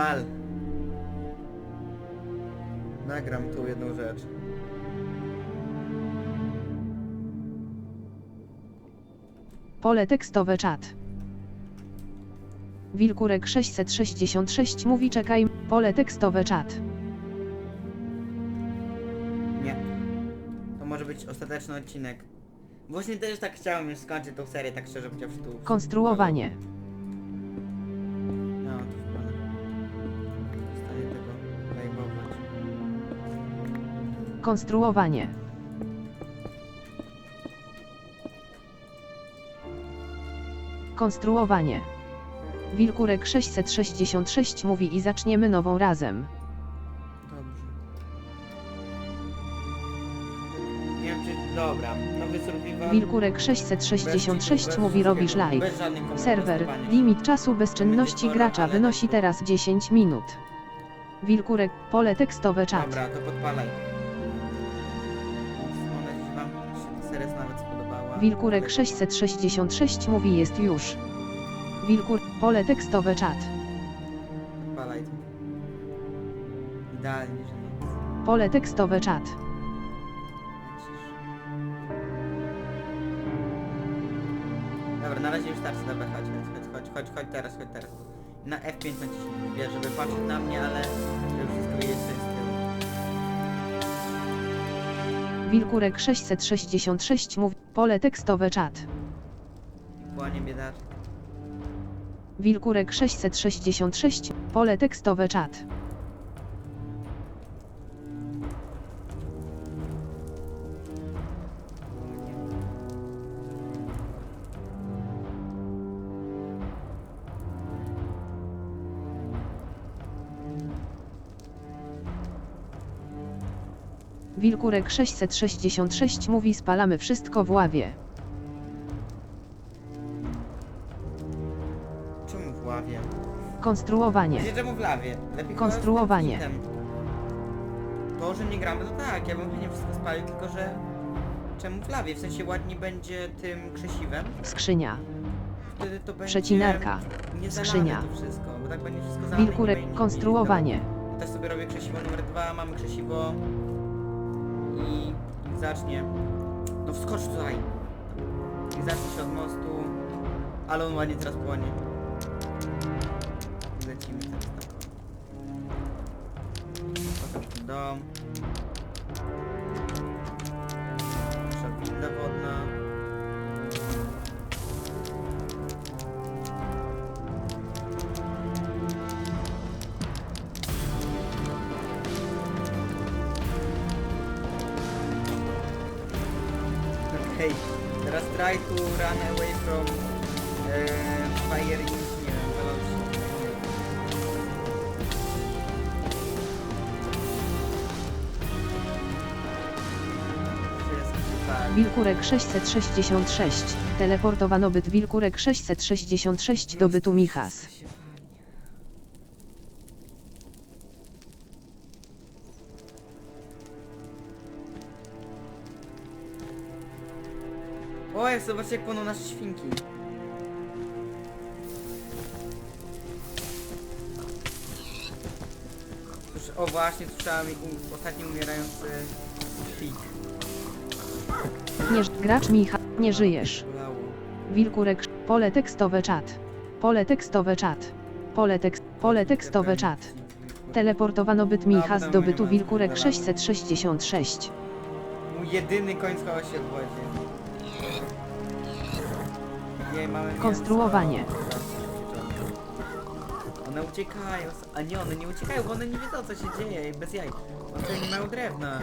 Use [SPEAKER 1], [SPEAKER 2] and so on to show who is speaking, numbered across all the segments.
[SPEAKER 1] Pal. Nagram tu jedną rzecz.
[SPEAKER 2] Pole tekstowe czat. Wilkurek 666 mówi czekaj, pole tekstowe czat.
[SPEAKER 1] Nie. To może być ostateczny odcinek. Właśnie też tak chciałem już skończyć tą serię, tak szczerze powiedziawszy tu.
[SPEAKER 2] Konstruowanie. Konstruowanie. Konstruowanie. Wilkurek 666 mówi i zaczniemy nową razem.
[SPEAKER 1] Dobrze. Nie wiem czy... Dobra. Nowy survival.
[SPEAKER 2] Wilkurek 666
[SPEAKER 1] Bez-
[SPEAKER 2] mówi robisz live.
[SPEAKER 1] bez żadnych komentarzy,
[SPEAKER 2] Serwer,
[SPEAKER 1] panie.
[SPEAKER 2] limit czasu bez czynności gracza wynosi teraz 10 minut. Wilkurek, pole tekstowe czat.
[SPEAKER 1] Dobra, to podpalaj. Seria nawet spodobała.
[SPEAKER 2] Wilkurek 666 mówi jest już. Wilkur, pole tekstowe czat.
[SPEAKER 1] Podpalaj to. Idealnie, że no.
[SPEAKER 2] Pole tekstowe czat.
[SPEAKER 1] Lecisz. Dobra, na razie już starczy dobra, chodź, chodź, chodź, chodź, chodź, chodź teraz, chodź teraz. Na F5 naciśnij, żeby patrzeć na mnie, ale żeby wszystko jest z
[SPEAKER 2] Wilkurek 666 mówi, pole tekstowe czat. Wilkurek 666, pole tekstowe czat. Wilkurek 666 mówi spalamy wszystko w ławie.
[SPEAKER 1] Czemu w ławie?
[SPEAKER 2] Konstruowanie.
[SPEAKER 1] Wiecie czemu w lawie? Lepiej
[SPEAKER 2] Konstruowanie.
[SPEAKER 1] z kitem. To, że nie gramy, to tak, ja bym chętnie wszystko spalił, tylko że... Czemu w lawie? W sensie ładnie będzie tym krzesiwem,
[SPEAKER 2] Skrzynia.
[SPEAKER 1] wtedy to będzie...
[SPEAKER 2] Przecinarka.
[SPEAKER 1] Nie zalane
[SPEAKER 2] Skrzynia.
[SPEAKER 1] to wszystko, bo tak będzie wszystko zalane i
[SPEAKER 2] Wilkurek,
[SPEAKER 1] będzie-
[SPEAKER 2] konstruowanie.
[SPEAKER 1] Też sobie robię krzesiwo numer dwa, mamy krzesiwo zacznie. No wskocz tutaj. I zacznie się od mostu. Ale on ładnie teraz płonie. Lecimy teraz tam. Pokaż ten dom. Nasza wodna. Try to run away from e, fire in.
[SPEAKER 2] Wilkurek 666. Teleportowano byt Wilkurek 666 do bytu Michas.
[SPEAKER 1] Oj, zobaczcie jak płoną nasze świnki. Cóż, o właśnie, słyszałem ostatni umierający świt.
[SPEAKER 2] Nie, gracz Micha, nie żyjesz. Wilkurek, pole tekstowe czat. Pole tekstowe czat. Pole tekst, pole tekstowe czat. Teleportowano byt Michas do bytu Wilkurek 666.
[SPEAKER 1] Mój jedyny koń schował się w wodzie. Jej, mamy mięso.
[SPEAKER 2] Konstruowanie.
[SPEAKER 1] One uciekają, a nie, one nie uciekają, bo one nie wiedzą co się dzieje bez jaj. One tutaj nie mają drewna.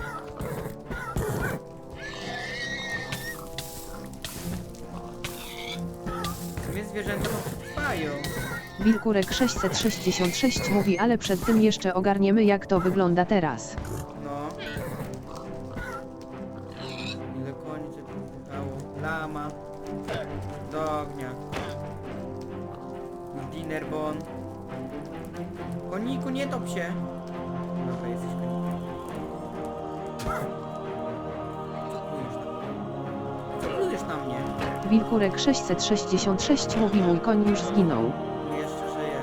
[SPEAKER 1] Mnie zwierzęta trwają.
[SPEAKER 2] Wilkurek 666 mówi ale przed tym jeszcze ogarniemy jak to wygląda teraz.
[SPEAKER 1] Koniku, nie top się. Dobra, jesteś konikiem. Co plujesz na mnie? Co?
[SPEAKER 2] Wilkurek 666 mówi mój koń już zginął.
[SPEAKER 1] Jeszcze żyje.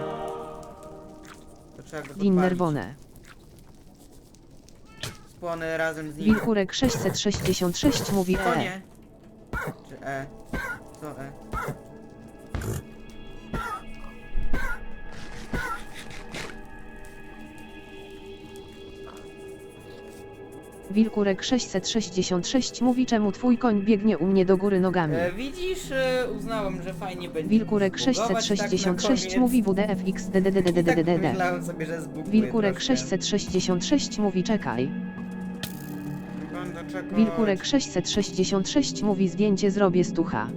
[SPEAKER 1] To trzeba go
[SPEAKER 2] Din
[SPEAKER 1] podpalić.
[SPEAKER 2] Nerwone.
[SPEAKER 1] Spłonę razem z nim.
[SPEAKER 2] Wilkurek 666 mówi
[SPEAKER 1] To
[SPEAKER 2] e.
[SPEAKER 1] nie. Czy E? Co E?
[SPEAKER 2] Wilkurek 666 mówi czemu twój koń biegnie u mnie do góry nogami.
[SPEAKER 1] e widzisz, e, uznałem, że fajnie będzie.
[SPEAKER 2] Wilkurek
[SPEAKER 1] zbugować tak na
[SPEAKER 2] 666
[SPEAKER 1] koniec.
[SPEAKER 2] mówi WDFX
[SPEAKER 1] I tak sobie, że zbuguje
[SPEAKER 2] Wilkurek
[SPEAKER 1] troszkę.
[SPEAKER 2] 666 mówi czekaj.
[SPEAKER 1] Będę czekać.
[SPEAKER 2] Wilkurek 666 mówi zdjęcie zrobię stucha.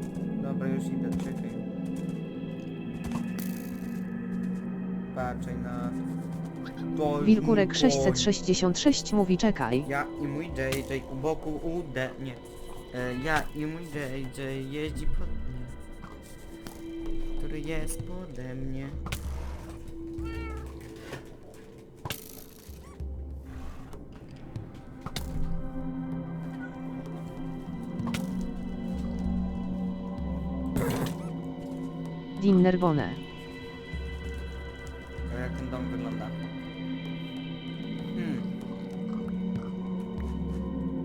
[SPEAKER 2] Wilkurek
[SPEAKER 1] mój
[SPEAKER 2] 666 mówi czekaj.
[SPEAKER 1] Ja i mój JJ u boku UD, nie. E, ja i mój JJ jeździ pod mnie. Który jest pode mnie.
[SPEAKER 2] Din Nerwone.
[SPEAKER 1] A jak ten dom wygląda? Hmm.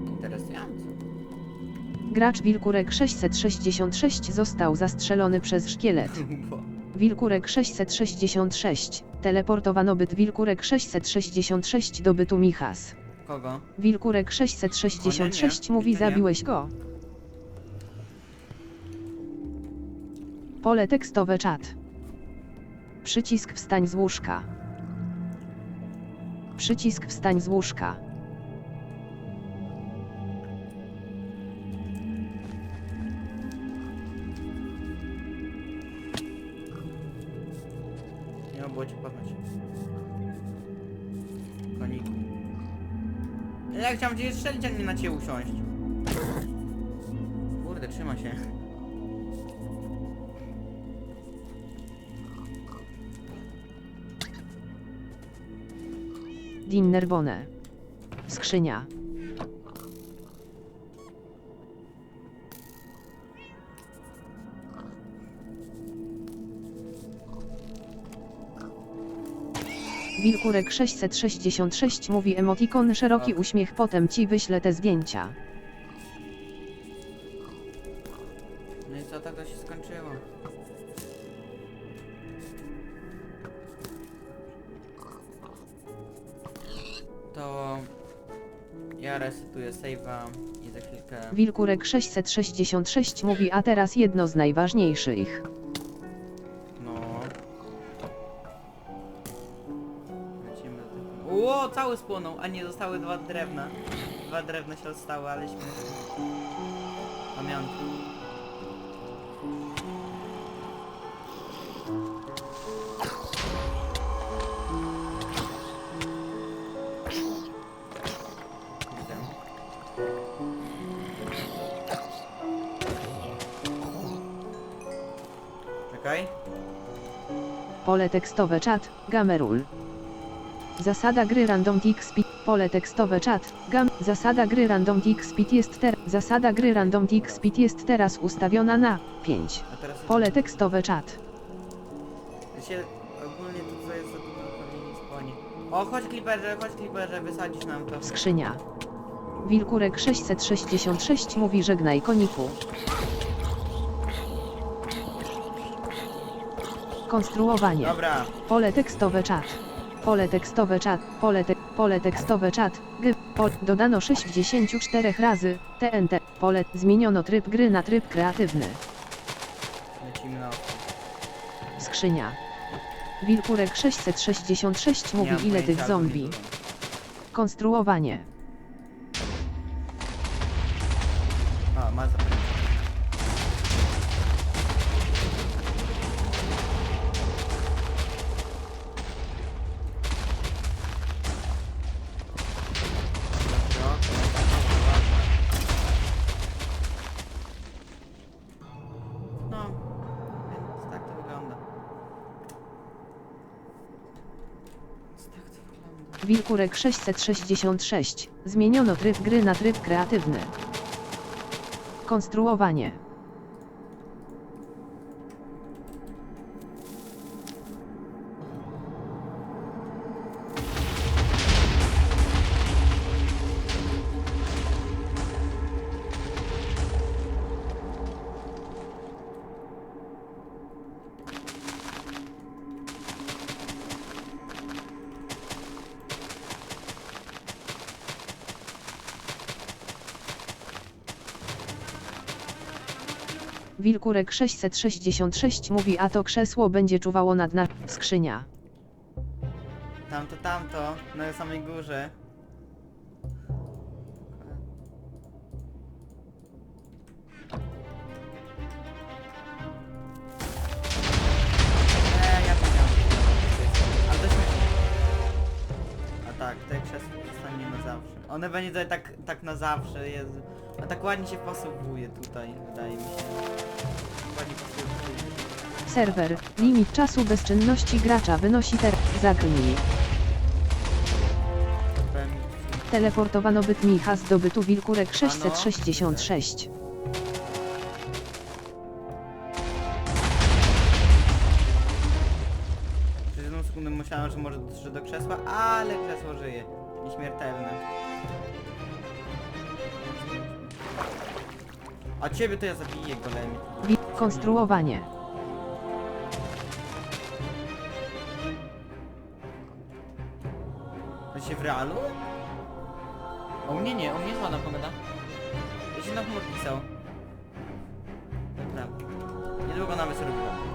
[SPEAKER 1] Interesujące.
[SPEAKER 2] Gracz Wilkurek 666 został zastrzelony przez szkielet. Wilkurek 666. Teleportowano byt Wilkurek 666 do bytu Michas.
[SPEAKER 1] Kogo?
[SPEAKER 2] Wilkurek 666
[SPEAKER 1] O nie, nie,
[SPEAKER 2] mówi zabiłeś go. Pole tekstowe czat. Przycisk wstań z łóżka. Przycisk wstań z łóżka.
[SPEAKER 1] Nie było cię poznać. Koniku. Ja chciałem cię strzelić, a nie na ciebie usiąść. Kurde, trzyma się.
[SPEAKER 2] Din. Skrzynia. Wilkurek 666 mówi emotikon szeroki uśmiech potem ci wyślę te zdjęcia.
[SPEAKER 1] No i co, tak to się skończyło. Ja resetuję save'a i za chwilkę...
[SPEAKER 2] Wilkurek 666 mówi a teraz jedno z najważniejszych.
[SPEAKER 1] No. Lecimy do tego. Ło, cały spłonął, a nie zostały dwa drewna. Dwa drewna się odstały, ale śmieszne. Pamiątki. Czekaj.
[SPEAKER 2] Pole tekstowe czat, gamerul. Zasada gry random speed, pole tekstowe czat, gam, zasada gry random speed jest ter, zasada gry random speed jest teraz ustawiona na 5.
[SPEAKER 1] A teraz...
[SPEAKER 2] Pole tekstowe czat.
[SPEAKER 1] się ogólnie to co jest za dużo spłonie. O, chodź kliperze, chodź kliperze, wysadzisz nam to.
[SPEAKER 2] Skrzynia. Wilkurek 666 mówi żegnaj koniku. Konstruowanie.
[SPEAKER 1] Dobra,
[SPEAKER 2] Pole tekstowe czat. Pole tekstowe czat. Pole, te, pole tekstowe czat. G. Pol, dodano 64 razy. TNT. Pole. Zmieniono tryb gry na tryb kreatywny.
[SPEAKER 1] lecimy na.
[SPEAKER 2] Skrzynia. Wilkurek 666
[SPEAKER 1] Nie
[SPEAKER 2] mówi
[SPEAKER 1] mam
[SPEAKER 2] ile
[SPEAKER 1] pojęcia,
[SPEAKER 2] tych
[SPEAKER 1] albo nie
[SPEAKER 2] zombie. Konstruowanie. Wilkurek 666. Zmieniono tryb gry na tryb kreatywny. Konstruowanie. Wilkurek 666 mówi a to krzesło będzie czuwało nad na... Skrzynia.
[SPEAKER 1] Tamto, tamto, na samej górze. Eee, ja to śmieszne. A tak, te krzesło zostanie na zawsze. One będzie tutaj tak, tak na zawsze, Jezu. A tak ładnie się pasowuje tutaj, wydaje mi się. Ładnie pasuje.
[SPEAKER 2] Serwer. Limit czasu bezczynności gracza wynosi ter... Zagnij.
[SPEAKER 1] Powiem,
[SPEAKER 2] Teleportowano byt Micha z dobytu Wilkurek 666.
[SPEAKER 1] Przez jedną sekundę myślałem, że może dotrze do krzesła, ale krzesło żyje. Nieśmiertelne. A ciebie to ja zabiję golemie.
[SPEAKER 2] Wi konstruowanie.
[SPEAKER 1] To się w realu? O mnie nie, o mnie ładna komenda. Ja się na chmur pisał. Dobra. Niedługo nawet zrobiłem.